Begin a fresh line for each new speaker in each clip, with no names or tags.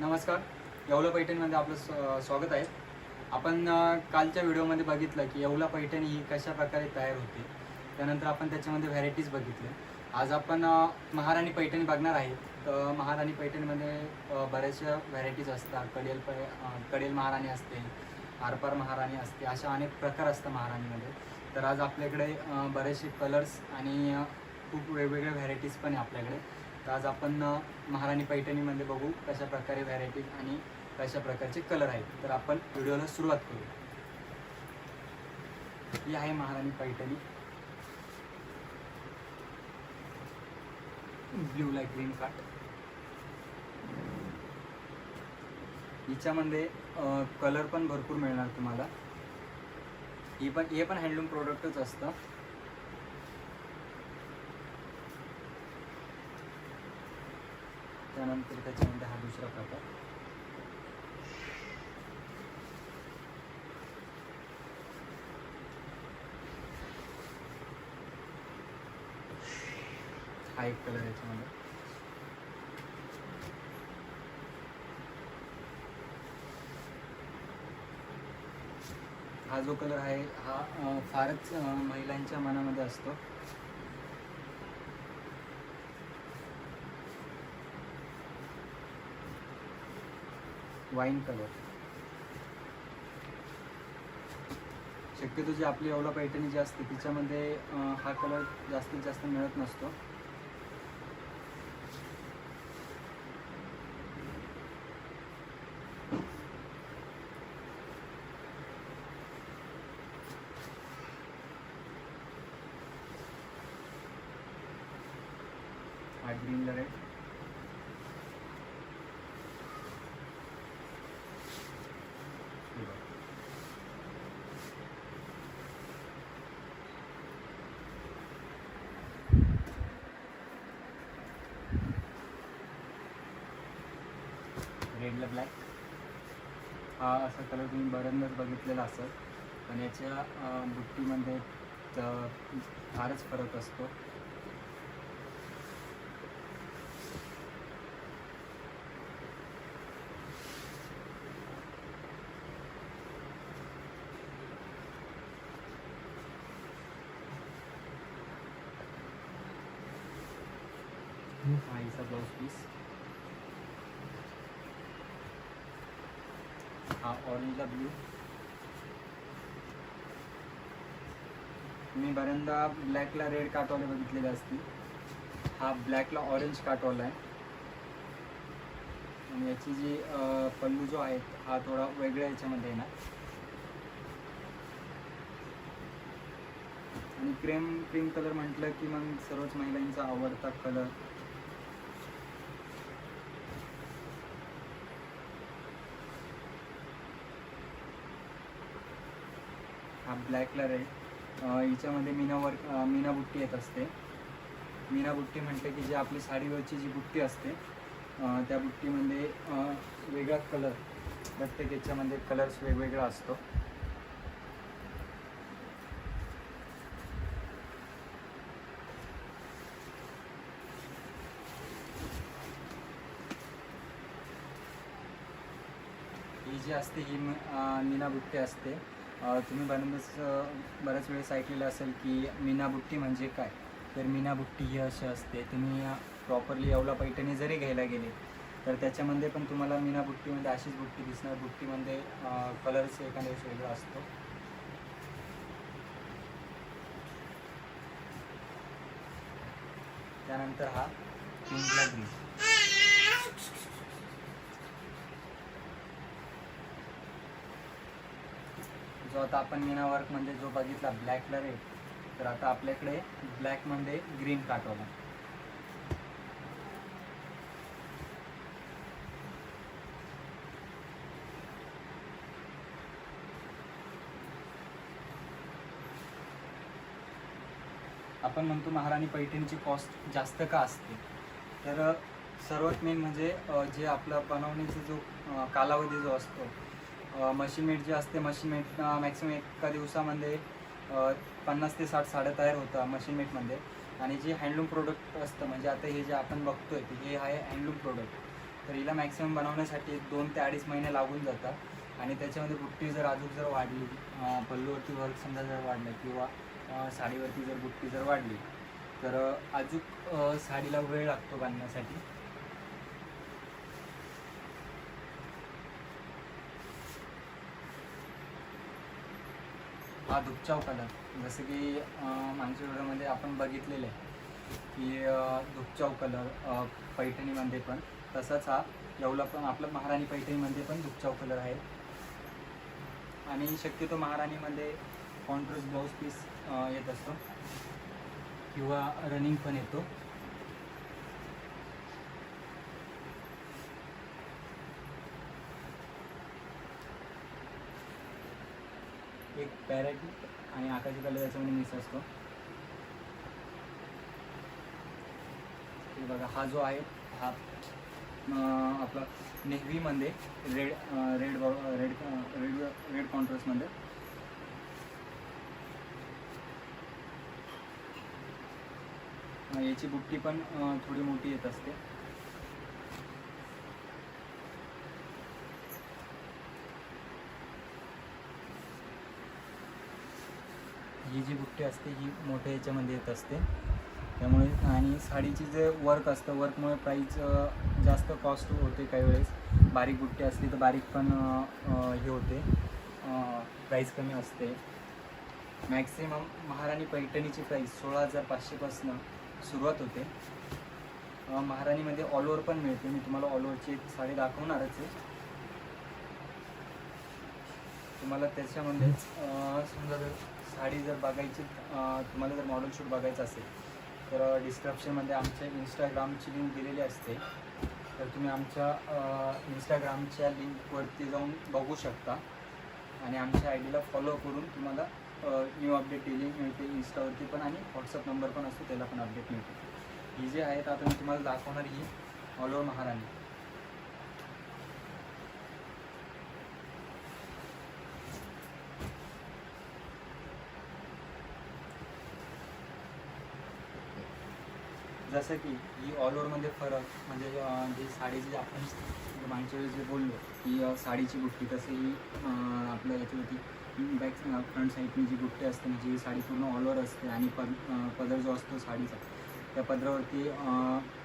नमस्कार. येवला पैठणीमध्ये आपलं स्व- स्वागत आहे. आपण कालच्या व्हिडिओमध्ये बघितलं की येवला पैठणी ही कशा प्रकारे तयार होते. त्यानंतर आपण त्याच्यामध्ये व्हरायटीज बघितले. आज आपण महाराणी पैठणी बघणार आहे. तर महाराणी पैठणीमध्ये बऱ्याचशा व्हरायटीज असतात. कडेल पै कडेल महाराणी असते आरपार महाराणी असते अशा अनेक प्रकार असतात महाराणीमध्ये. तर आज आपल्याकडे बरेचसे कलर्स आणि खूप वेगवेगळ्या व्हरायटीज पण आहे आपल्याकडे. तर आज आपण महाराणी पैठणीमध्ये बघू कशा प्रकारे व्हरायटीज आणि कशा प्रकारचे कलर आहेत. तर आपण व्हिडिओला सुरुवात करू. ही आहे महाराणी पैठणी. ब्ल्यू लाइट ग्रीन काट हिच्यामध्ये कलर पण भरपूर मिळणार तुम्हाला. ही पण हे पण हँडलूम प्रोडक्टच असतं. त्यानंतर त्याच्यामध्ये हा दुसरा प्रकार. हा एक कलर याच्यामध्ये. हा जो कलर आहे हा फारच महिलांच्या मनामध्ये असतो. वाईन कलर शक्यतो जी आपली एवढा पैठणी जी असते तिच्यामध्ये हा कलर जास्तीत जास्त मिळत नसतो. हा ग्रीन कलर रेडला ब्लॅक हा असा कलर तुम्ही बऱ्यांदाच बघितलेला असेल. पण याच्या बुट्टीमध्ये फारच फरक असतो. हा हिचा ब्लाऊज पीस हा ऑरेंजला ब्लू मी बऱ्यांदा ब्लॅकला रेड काटवाले बघितलेले असतील. हा ब्लॅकला ऑरेंज काटवाला आहे. आणि याची जी पल्लू जो आहे हा थोडा वेगळ्या याच्यामध्ये येणार आणि क्रीम क्रीम कलर म्हटलं की मग सर्वच महिलांचा आवडता कलर हा ब्लॅक कलर आहे. हिच्यामध्ये मीना वर्क मीना बुट्टी येत असते. मीना बुट्टी म्हटलं की जी आपली साडीवरची जी बुट्टी असते त्या बुट्टीमध्ये वेगळा कलर प्रत्येक याच्यामध्ये कलर्स वेगवेगळा असतो. ही जी असते ही मीना बुट्टी असते. तुम्ही बऱ्याच बऱ्याच वेळेस ऐकलेलं असेल की मीनाबुट्टी म्हणजे काय? तर मीना बुट्टी ही अशी असते. तुम्ही प्रॉपरली येवला पैठणी जरी घ्यायला गेले तर त्याच्यामध्ये पण तुम्हाला मीनाबुट्टीमध्ये अशीच बुट्टी दिसणार. बुट्टीमध्ये कलर्स एखाद्या वेगळा असतो. त्यानंतर हा पिंकला ग्रीन. जो आता आपण मीना वर्कमध्ये जो बघितला ब्लॅक कलर आहे तर आता आपल्याकडे ब्लॅकमध्ये ग्रीन पाठवला आपण म्हणतो महाराणी पैठणची कॉस्ट जास्त का असते? तर सर्वात मेन म्हणजे जे आपला बनवण्याचा जो कालावधी जो असतो मशीन मीठ जे असते मशीन मेड मॅक्सिमम एका दिवसामध्ये पन्नास ते साठ साड्या तयार होतात मशीन मेडमध्ये आणि जे हँडलूम प्रोडक्ट असतं म्हणजे आता हे जे आपण बघतोय ते हे आहे हँडलूम प्रोडक्ट तर हिला मॅक्सिमम बनवण्यासाठी दोन ते अडीच महिने लागून जातात. आणि त्याच्यामध्ये बुट्टी जर अजून जर वाढली पल्लूवरती वर्क समजा जर वाढलं किंवा साडीवरती जर बुट्टी जर वाढली तर अजूक अजून साडीला वेळ लागतो बांधण्यासाठी. हा धुपचाव कलर जसं की मागच्या व्हिडिओमध्ये आपण बघितलेलं आहे की अं, धुपचाव कलर पैठणीमध्ये पण. तसंच हा येवला पण आपलं महाराणी पैठणीमध्ये पण धुपचाव कलर हो आहे. आणि शक्यतो महाराणीमध्ये कॉन्ट्रास्ट ब्लाऊज पीस येत असतो. किंवा रनिंग पण येतो. एक पॅरेट आणि आकाशी कलर याच्यामध्ये मिक्स असतो. हे बघा हा जो आहे हा आपला नेव्हीमध्ये red red red red red कॉन्ट्रास्टमध्ये. याची बुट्टी पण थोडी मोठी येत असते. ही जी बुट्टी असते ही मोठ्या याच्यामध्ये येत असते. त्यामुळे आणि साडीची जे वर्क असतं वर्कमुळे प्राईज जास्त कॉस्ट होते काही वेळेस. बारीक बुट्टी असली तर बारीक पण हे होते. प्राईज कमी असते. मॅक्सिमम महाराणी पैठणीची प्राईस सोळा हजार पाचशेपासून सुरुवात होते. महाराणीमध्ये ऑल ओव्हर पण मिळते. मी तुम्हाला ऑल ओव्हरची एक साडी दाखवणारच आहे. तुम्हाला त्याच्यामध्येच समजा जर साडी जर बघायची तुम्हाला जर मॉडेल शूट बघायचं असेल तर डिस्क्रिप्शनमध्ये आमच्या इंस्टाग्रामची लिंक दिलेली असते. तर तुम्ही आमच्या इंस्टाग्रामच्या लिंकवरती जाऊन बघू शकता. आणि आमच्या आय डीला फॉलो करून तुम्हाला न्यू अपडेट डेली मिळते इंस्टावरती पण आणि व्हॉट्सअप नंबर पण असतो त्याला पण अपडेट मिळते. ही जे आहेत आता मी तुम्हाला दाखवणार ही ऑल ओव्हर महाराणी. जसं की ही ऑल ओव्हरमध्ये फरक म्हणजे जे जी साडीची आपण मागच्या वेळेस जे बोललो की साडीची गुट्टी तसं ही याची आपल्या याच्यावरती बॅक फ्रंट साईडनी जी गुट्टी असते म्हणजे ही साडी पूर्ण ऑल ओव्हर असते आणि पद पदर जो असतो साडीचा त्या पदरावरती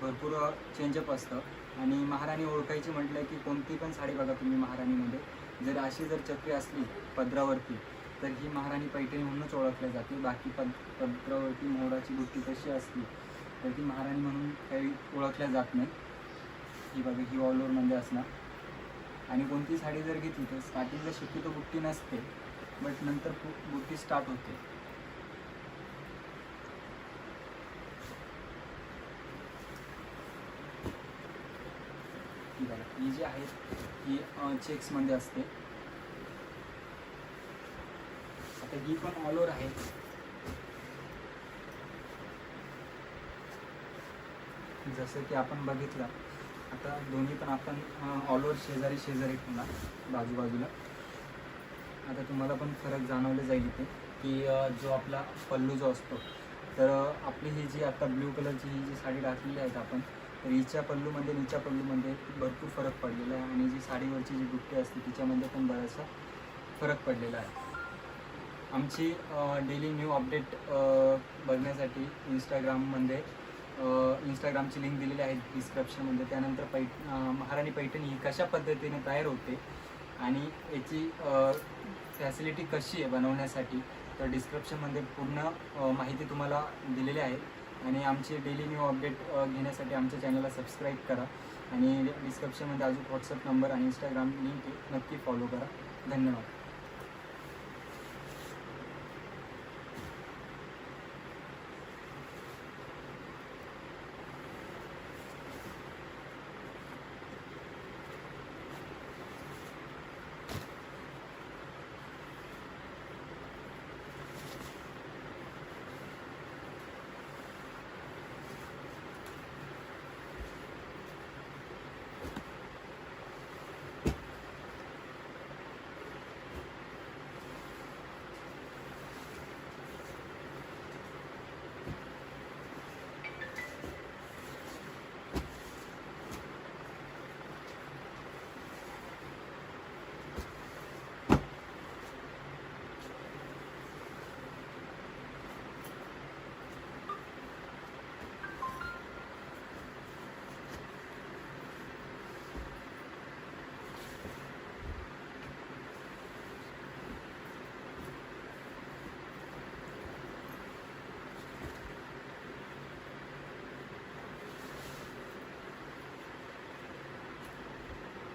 भरपूर चेंजअप असतं. आणि महाराणी ओळखायची म्हटलं की कोणती पण साडी बघा तुम्ही महाराणीमध्ये जर अशी जर चक्री असली पदरावरती तर ही महाराणी पैठणी म्हणूनच ओळखल्या जाते. बाकी पद पदरावरती मोराची गुट्टी कशी असली तर ती महाराणी म्हणून काही ओळखल्या जात नाही ही बघा ही ऑल ओव्हरमध्ये म्हणजे असणार. आणि कोणती साडी जर घेतली तर स्टार्टिंगला शक्यतो बुट्टी नसते बट नंतर बुट्टी स्टार्ट होते. ही बघा ही जी आहे ही चेक्समध्ये असते. आता ही पण ऑल ओव्हर आहे. जसं की आपण बघितलं आता दोन्ही पण आपण ऑल ओव्हर शेजारी शेजारी ठेवणार बाजूबाजूला. आता तुम्हाला पण फरक जाणवले जाईल इथे की जो आपला पल्लू जो असतो तर आपली ही जी आता ब्ल्यू कलरची ही जी साडी घातलेली आहेत आपण तर हिच्या पल्लूमध्ये निच्या हिच्या पल्लूमध्ये भरपूर फरक पडलेला आहे. आणि जी साडीवरची जी बुट्टी असते तिच्यामध्ये पण बराचसा फरक पडलेला आहे. आमची डेली न्यू अपडेट बघण्यासाठी इंस्टाग्राममध्ये इंस्टाग्रामची लिंक दिलेली आहे डिस्क्रिप्शनमध्ये त्यानंतर पैठ महाराणी पैठणी ही कशा पद्धतीने तयार होते आणि याची फॅसिलिटी कशी आहे बनवण्यासाठी तर डिस्क्रिप्शनमध्ये पूर्ण माहिती तुम्हाला दिलेली आहे. आणि आमची डेली न्यू अपडेट घेण्यासाठी आमच्या चॅनलला सबस्क्राईब करा. आणि डिस्क्रिप्शनमध्ये अजून व्हॉट्सअप नंबर आणि इंस्टाग्राम लिंक नक्की फॉलो करा. धन्यवाद.